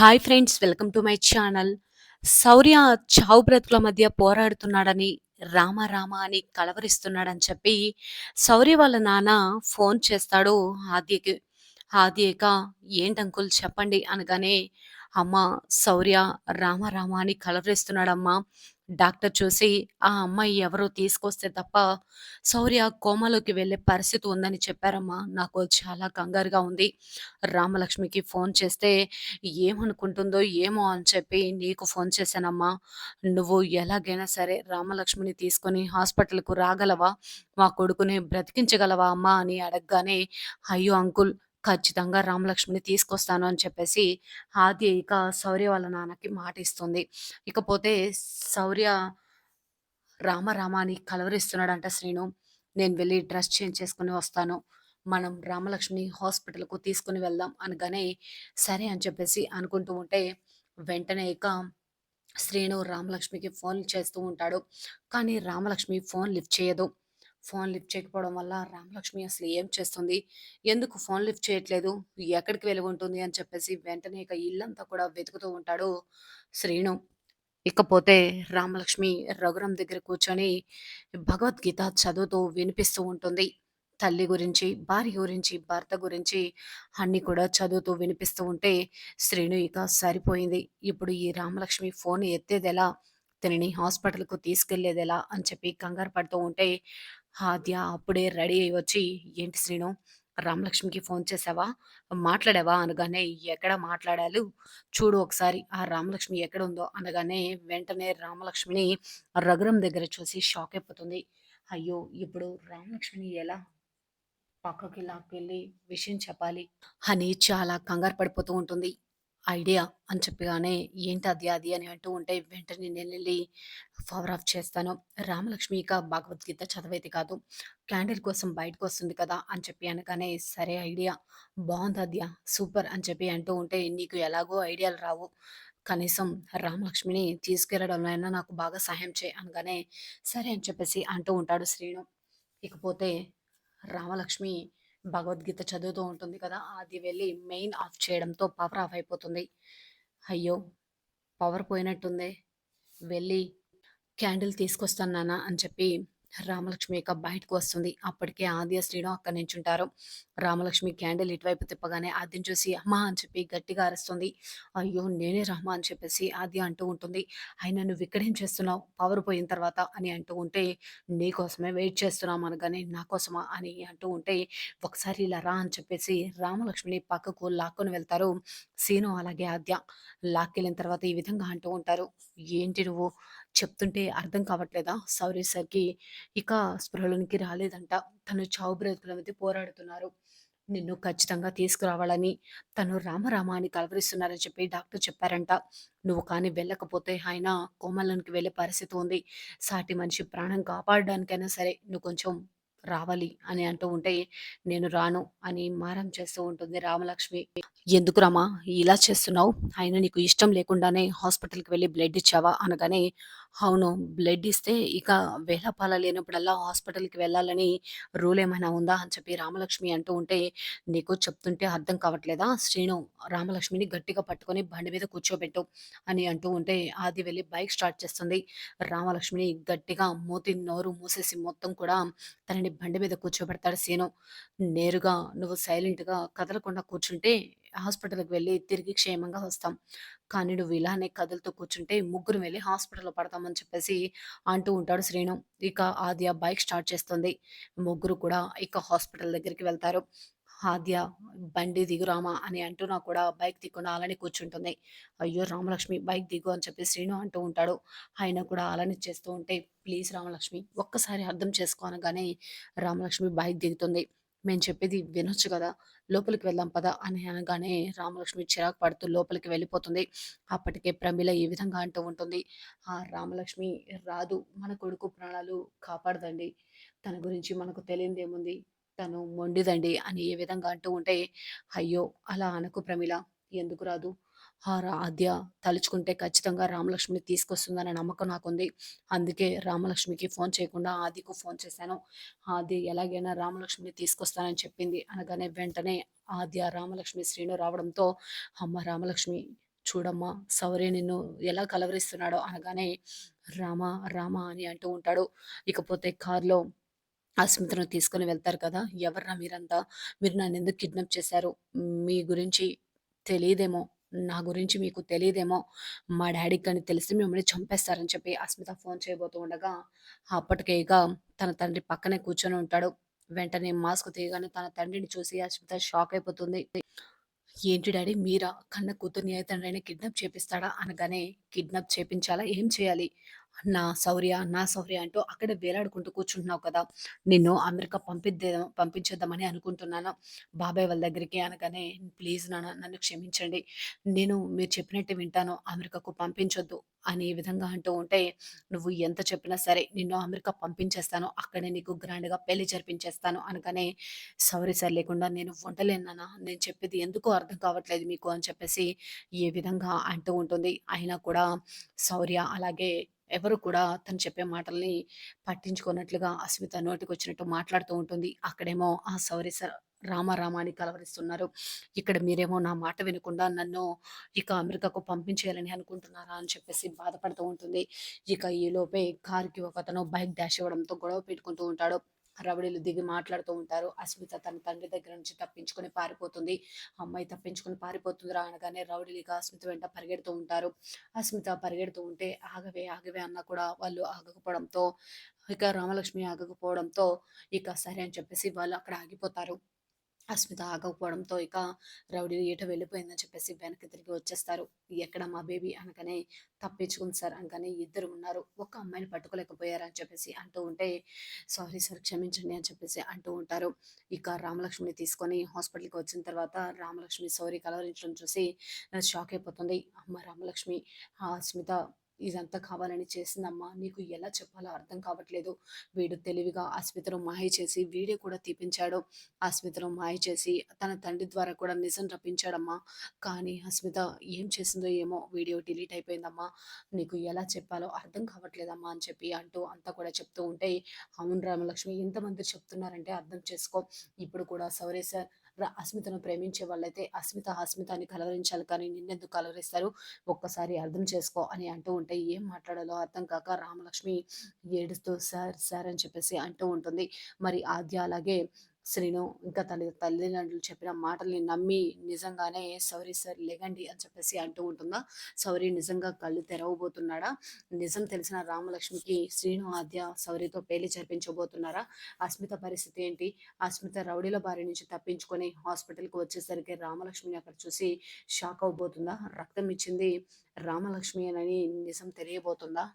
Hi friends welcome to my channel Shaurya చావు బ్రతుకుల మధ్య పోరాడుతున్నాడని రామ రామ అని కలవరిస్తున్నాడని చెప్పి శౌర్య వాళ్ళ నాన్న ఫోన్ చేస్తాడు. ఆద్యకి ఆద్యక ఏంటి అంకుల్ చెప్పండి అనగానే అమ్మ శౌర్య రామ రామ అని కలవరిస్తున్నాడమ్మా. డాక్టర్ చూసి ఆ అమ్మాయి ఎవరో తీసుకొస్తే తప్ప శౌర్య కోమాలోకి వెళ్ళే పరిస్థితి ఉందని చెప్పారమ్మా. నాకు చాలా కంగారుగా ఉంది. రామలక్ష్మికి ఫోన్ చేస్తే ఏమనుకుంటుందో ఏమో అని చెప్పి నీకు ఫోన్ చేశానమ్మా. నువ్వు ఎలాగైనా సరే రామలక్ష్మిని తీసుకొని హాస్పిటల్కు రాగలవా? మా కొడుకుని బ్రతికించగలవా అమ్మా? అని అడగగానే అయ్యో అంకుల్ ఖచ్చితంగా రామలక్ష్మిని తీసుకొస్తాను అని చెప్పేసి ఆది ఇక శౌర్య వాళ్ళ నాన్నకి మాట ఇస్తుంది ఇకపోతే శౌర్య రామ కలవరిస్తున్నాడంట శ్రీను. నేను వెళ్ళి డ్రెస్ చేంజ్ చేసుకుని వస్తాను. మనం రామలక్ష్మిని హాస్పిటల్కు తీసుకుని వెళ్దాం అనగానే సరే అని చెప్పేసి అనుకుంటూ ఉంటే వెంటనే ఇక శ్రీను రామలక్ష్మికి ఫోన్ చేస్తూ ఉంటాడు. కానీ రామలక్ష్మి ఫోన్ లిఫ్ట్ చేయదు. ఫోన్ లిఫ్ట్ చేయకపోవడం వల్ల రామలక్ష్మి అసలు ఏం చేస్తుంది? ఎందుకు ఫోన్ లిఫ్ట్ చేయట్లేదు? ఎక్కడికి వెళ్ళి ఉంటుంది? అని చెప్పేసి వెంటనే ఇక ఇల్లంతా కూడా వెతుకుతూ ఉంటాడు శ్రీను. ఇకపోతే రామలక్ష్మి రఘురం దగ్గర కూర్చొని భగవద్గీత చదువుతూ వినిపిస్తూ ఉంటుంది. తల్లి గురించి భార్య గురించి భర్త గురించి అన్ని కూడా చదువుతూ వినిపిస్తూ ఉంటే శ్రీను ఇక సరిపోయింది. ఇప్పుడు ఈ రామలక్ష్మి ఫోన్ ఎత్తేదెలా? తనని హాస్పిటల్కు తీసుకెళ్ళేదెలా? అని చెప్పి కంగారు పడుతూ ఉంటే ఆద్య అప్పుడే రెడీ అయ్యి వచ్చి ఏంటి శ్రీను రామలక్ష్మికి ఫోన్ చేసావా? మాట్లాడావా? అనగానే ఎక్కడ మాట్లాడాలు? చూడు ఒకసారి ఆ రామలక్ష్మి ఎక్కడ ఉందో అనగానే వెంటనే రామలక్ష్మిని రఘురం దగ్గర చూసి షాక్ అయిపోతుంది. అయ్యో ఇప్పుడు రామలక్ష్మిని ఎలా పక్కకి లాక్కెళ్ళి విషయం చెప్పాలి? అని చాలా కంగారు పడిపోతూ ఉంటుంది. ఐడియా అని చెప్పగానే ఏంటి అది? అది అని అంటూ ఉంటే వెంటనే నేను వెళ్ళి పవర్ ఆఫ్ చేస్తాను. రామలక్ష్మి ఇక భగవద్గీత చదివేది కాదు. క్యాండిల్ కోసం బయటకు వస్తుంది కదా అని చెప్పి అనగానే సరే ఐడియా. బాగుంది అద్యా సూపర్ అని చెప్పి అంటూ ఉంటే నీకు ఎలాగో ఐడియాలు రావు. కనీసం రామలక్ష్మిని తీసుకెళ్ళడంలో నాకు బాగా సహాయం చేయి అనగానే సరే అని చెప్పేసి అంటూ ఉంటాడు శ్రీను. ఇకపోతే రామలక్ష్మి భగవద్గీత చదువుతూ ఉంటుంది కదా అది వెళ్ళి మెయిన్ ఆఫ్ చేయడంతో పవర్ ఆఫ్ అయిపోతుంది. అయ్యో! పవర్ పోయినట్టుంది. వెళ్ళి క్యాండిల్ తీసుకొస్తాను నాన్న అని చెప్పి రామలక్ష్మి యొక్క బయటకు వస్తుంది. అప్పటికే ఆద్య శ్రీను అక్కడ ఉంటారు రామలక్ష్మి క్యాండిల్ ఇటువైపు తిప్పగానే ఆద్యం చూసి అమ్మా అని చెప్పి గట్టిగా అరుస్తుంది. అయ్యో నేనే రామా అని చెప్పేసి ఆద్య అంటూ ఉంటుంది. ఆయన నువ్వు ఇక్కడేం చేస్తున్నావు? పవర్ పోయిన తర్వాత అని అంటూ ఉంటే నీకోసమే వెయిట్ చేస్తున్నాం అనగానే నా కోసమా అని అంటూ ఉంటే ఒకసారి ఇలా రా అని చెప్పేసి రామలక్ష్మిని పక్కకు లాక్కొని వెళ్తారు. సీను అలాగే ఆద్య లాక్కెళ్ళిన తర్వాత ఈ విధంగా అంటూ ఉంటారు. ఏంటి నువ్వు? చెప్తుంటే అర్థం కావట్లేదా? సౌరీ సార్కి. ఇక స్పృహలోనికి రాలేదంట. తను చావు బ్రతుకుల మధ్య పోరాడుతున్నారు. నిన్ను ఖచ్చితంగా తీసుకురావాలని తను రామరామ అని కలవరిస్తున్నారని చెప్పి డాక్టర్ చెప్పారంట. నువ్వు కానీ వెళ్ళకపోతే ఆయన కోమలంకి వెళ్ళే పరిస్థితి ఉంది. సాటి మనిషి ప్రాణం కాపాడడానికైనా సరే నువ్వు కొంచెం రావాలి అని అంటూ ఉంటే నేను రాను అని మారం చేస్తూ ఉంటుంది రామలక్ష్మి. ఎందుకు రామా? ఇలా చేస్తున్నావు? ఆయన నీకు ఇష్టం లేకుండానే హాస్పిటల్కి వెళ్ళి బ్లడ్ ఇచ్చావా? అనగానే అవును బ్లడ్ ఇస్తే ఇక వేలపాల లేనప్పుడల్లా హాస్పిటల్కి వెళ్ళాలని రూల్ ఏమైనా ఉందా? అని చెప్పి రామలక్ష్మి అంటూ ఉంటే నీకు చెప్తుంటే అర్థం కావట్లేదా? శ్రీను రామలక్ష్మిని గట్టిగా పట్టుకొని బండి మీద కూర్చోబెట్టు అని అంటూ ఉంటే ఆది వెళ్ళి బైక్ స్టార్ట్ చేస్తుంది. రామలక్ష్మిని గట్టిగా మూతి నోరు మూసేసి మొత్తం కూడా తనని బండి మీద కూర్చోబెడతాడు సీను. నేరుగా నువ్వు సైలెంట్గా కదలకుండా కూర్చుంటే హాస్పిటల్కి వెళ్ళి తిరిగి క్షేమంగా వస్తాం. కానీ నువ్వు ఇలానే కదులుతూ కూర్చుంటే ముగ్గురు వెళ్ళి హాస్పిటల్లో పడతామని చెప్పేసి అంటూ ఉంటాడు శ్రీను. ఇక ఆద్య బైక్ స్టార్ట్ చేస్తుంది. ముగ్గురు కూడా ఇక హాస్పిటల్ దగ్గరికి వెళ్తారు. ఆద్య బండి దిగురామా అని అంటున్నా కూడా బైక్ దిక్కున అలానే కూర్చుంటుంది. అయ్యో రామలక్ష్మి బైక్ దిగు అని చెప్పి శ్రీను అంటూ ఉంటాడు. ఆయన కూడా అలానే చేస్తూ ఉంటే ప్లీజ్ రామలక్ష్మి ఒక్కసారి అర్థం చేసుకోనగానే రామలక్ష్మి బైక్ దిగుతుంది. మేము చెప్పేది వినొచ్చు కదా లోపలికి వెళ్దాం పదా అని అనగానే రామలక్ష్మి చిరాకు పడుతూ లోపలికి వెళ్ళిపోతుంది. అప్పటికే ప్రమిళ ఈ విధంగా అంటూ ఉంటుంది. ఆ రామలక్ష్మి రాదు మన కొడుకు ప్రాణాలు కాపాడదండి. తన గురించి మనకు తెలియదేముంది? తను మొండిదండి అని ఏ విధంగా అంటూ ఉంటే అయ్యో! అలా అనకు ప్రమిళ ఎందుకు రాదు? ఆ ఆద్య తలుచుకుంటే ఖచ్చితంగా రామలక్ష్మిని తీసుకొస్తుందనే నమ్మకం నాకుంది. అందుకే రామలక్ష్మికి ఫోన్ చేయకుండా ఆదికు ఫోన్ చేశాను. ఆది ఎలాగైనా రామలక్ష్మిని తీసుకొస్తానని చెప్పింది అనగానే వెంటనే ఆద్య రామలక్ష్మి శ్రీను రావడంతో అమ్మ రామలక్ష్మి చూడమ్మా సౌర్య నిన్ను ఎలా కలవరిస్తున్నాడో అనగానే రామ, రామ అని అంటూ ఉంటాడు. ఇకపోతే కారులో అస్మితను తీసుకొని వెళ్తారు కదా! ఎవర్రా మీరంతా? మీరు నన్ను ఎందుకు కిడ్నాప్ చేశారు? మీ గురించి తెలియదేమో నా గురించి మీకు తెలియదేమో మా డాడీకి కానీ తెలిసి మిమ్మల్ని చంపేస్తారని చెప్పి అస్మిత ఫోన్ చేయబోతూ ఉండగా, అప్పటికే ఇక తన తండ్రి పక్కనే కూర్చొని ఉంటాడు. వెంటనే మాస్క్ తీయగానే తన తండ్రిని చూసి అస్మిత షాక్ అయిపోతుంది. ఏంటి డాడీ మీరా? కన్న కూతుర్ని ఏ తండ్రైనా కిడ్నాప్ చేపిస్తాడా? అనగానే కిడ్నాప్ చేపించాలా? ఏం చేయాలి? నా శౌర్య, నా శౌర్య అంటూ అక్కడే వేలాడుకుంటూ కూర్చుంటున్నావు కదా! నిన్ను అమెరికా పంపిద్దాం పంపించేద్దామని అనుకుంటున్నాను. బాబాయ్ వాళ్ళ దగ్గరికి అనగానే ప్లీజ్ నాన్న నన్ను క్షమించండి. నేను మీరు చెప్పినట్టు వింటాను. అమెరికాకు పంపించొద్దు అని విధంగా అంటూ ఉంటే, నువ్వు ఎంత చెప్పినా సరే నిన్ను అమెరికా పంపించేస్తాను. అక్కడే నీకు గ్రాండ్‌గా పెళ్ళి జరిపించేస్తాను అనగానే, సౌరీ సార్ లేకుండా నేను వంటలేనా నేను చెప్పేది ఎందుకు అర్థం కావట్లేదు మీకు అని చెప్పేసి ఏ విధంగా అంటూ ఉంటుంది. అయినా కూడా శౌర్య అలాగే ఎవరు కూడా తను చెప్పే మాటల్ని పట్టించుకోనట్లుగా అస్మిత నోటికొచ్చినట్టు మాట్లాడుతూ ఉంటుంది. అక్కడేమో ఆ శౌర్య స కలవరిస్తున్నారు. ఇక్కడ మీరేమో నా మాట వినకుండా నన్ను ఇక అమెరికాకు పంపించేయాలని అనుకుంటున్నారా అని చెప్పేసి బాధపడుతూ ఉంటుంది. ఇక ఈలోపే కార్‌కి ఒకతను బైక్ డాష్ ఇవ్వడంతో గొడవ పెట్టుకుంటూ ఉంటాడు. రౌడీలు దిగి మాట్లాడుతూ ఉంటారు. అస్మిత తన తండ్రి దగ్గర నుంచి తప్పించుకొని పారిపోతుంది. అమ్మాయి తప్పించుకొని పారిపోతుందిరా అనగానే రౌడీలుగా ఇక అస్మిత వెంట పరిగెడుతూ ఉంటారు. అస్మిత పరిగెడుతూ ఉంటే ఆగవే, ఆగవే అన్నా కూడా వాళ్ళు ఆగకపోవడంతో ఇక రామలక్ష్మి ఆగకపోవడంతో ఇక సరే అని చెప్పేసి వాళ్ళు అక్కడ ఆగిపోతారు. అస్మిత ఆగకపోవడంతో ఇక రౌడీ ఎటో వెళ్ళిపోయిందని చెప్పేసి వెనక్కి తిరిగి వచ్చేస్తారు. ఎక్కడ మా బేబీ అనగానే తప్పించుకుంది సార్ అనగానే ఇద్దరు ఉన్నారు. ఒక్క అమ్మాయిని పట్టుకోలేకపోయారు అని చెప్పేసి అంటూ ఉంటే, సారీ సార్ క్షమించండి అని చెప్పేసి అంటూ ఉంటారు. ఇక రామలక్ష్మిని తీసుకొని హాస్పిటల్‌కి వచ్చిన తర్వాత రామలక్ష్మి సౌరీ కలవరించడం చూసి షాక్ అయిపోతుంది. అమ్మ రామలక్ష్మి ఆ అస్మిత ఇదంతా కావాలని చేసిందమ్మా. నీకు ఎలా చెప్పాలో అర్థం కావట్లేదు. వీడు తెలివిగా అస్మితను మాయ చేసి వీడియో కూడా తీపించాడు. అస్మితను మాయ చేసి తన తండ్రి ద్వారా కూడా నిజం రప్పించాడమ్మా. కానీ అస్మిత ఏం చేసిందో ఏమో వీడియో డిలీట్ అయిపోయిందమ్మా. నీకు ఎలా చెప్పాలో అర్థం కావట్లేదమ్మా అని చెప్పి అంటూ అంతా కూడా చెప్తూ ఉంటే, అవును రామలక్ష్మి ఎంతమంది చెప్తున్నారంటే అర్థం చేసుకో. ఇప్పుడు కూడా శౌర్య సార్ అస్మితను ప్రేమించే వాళ్ళైతే అస్మిత, అస్మితాన్ని కలవరించాలి కానీ నిన్నెందుకు కలవరిస్తారు? ఒక్కసారి అర్థం చేసుకో అని అంటూ ఉంటే ఏం మాట్లాడాలో అర్థం కాక రామలక్ష్మి ఏడుస్తూ సార్, సార్ అని చెప్పేసి అంటూ ఉంటుంది. మరి ఆద్య అలాగే శ్రీను ఇంకా తల్లి తల్లిదండ్రులు చెప్పిన మాటల్ని నమ్మి నిజంగానే సారీ సార్ లెగండి అని చెప్పేసి అంటూ ఉంటుందా? శౌర్య నిజంగా కళ్ళు తెరవబోతున్నాడా? నిజం తెలిసిన రామలక్ష్మికి శ్రీను, ఆద్య శౌర్యతో పెళ్ళి జరిపించబోతున్నారా? అస్మిత పరిస్థితి ఏంటి? అస్మిత రౌడీల బారి నుంచి తప్పించుకొని హాస్పిటల్‌కి వచ్చేసరికి రామలక్ష్మిని అక్కడ చూసి షాక్ అవ్వబోతుందా? రక్తం ఇచ్చింది రామలక్ష్మి అని నిజం తెలియబోతుందా?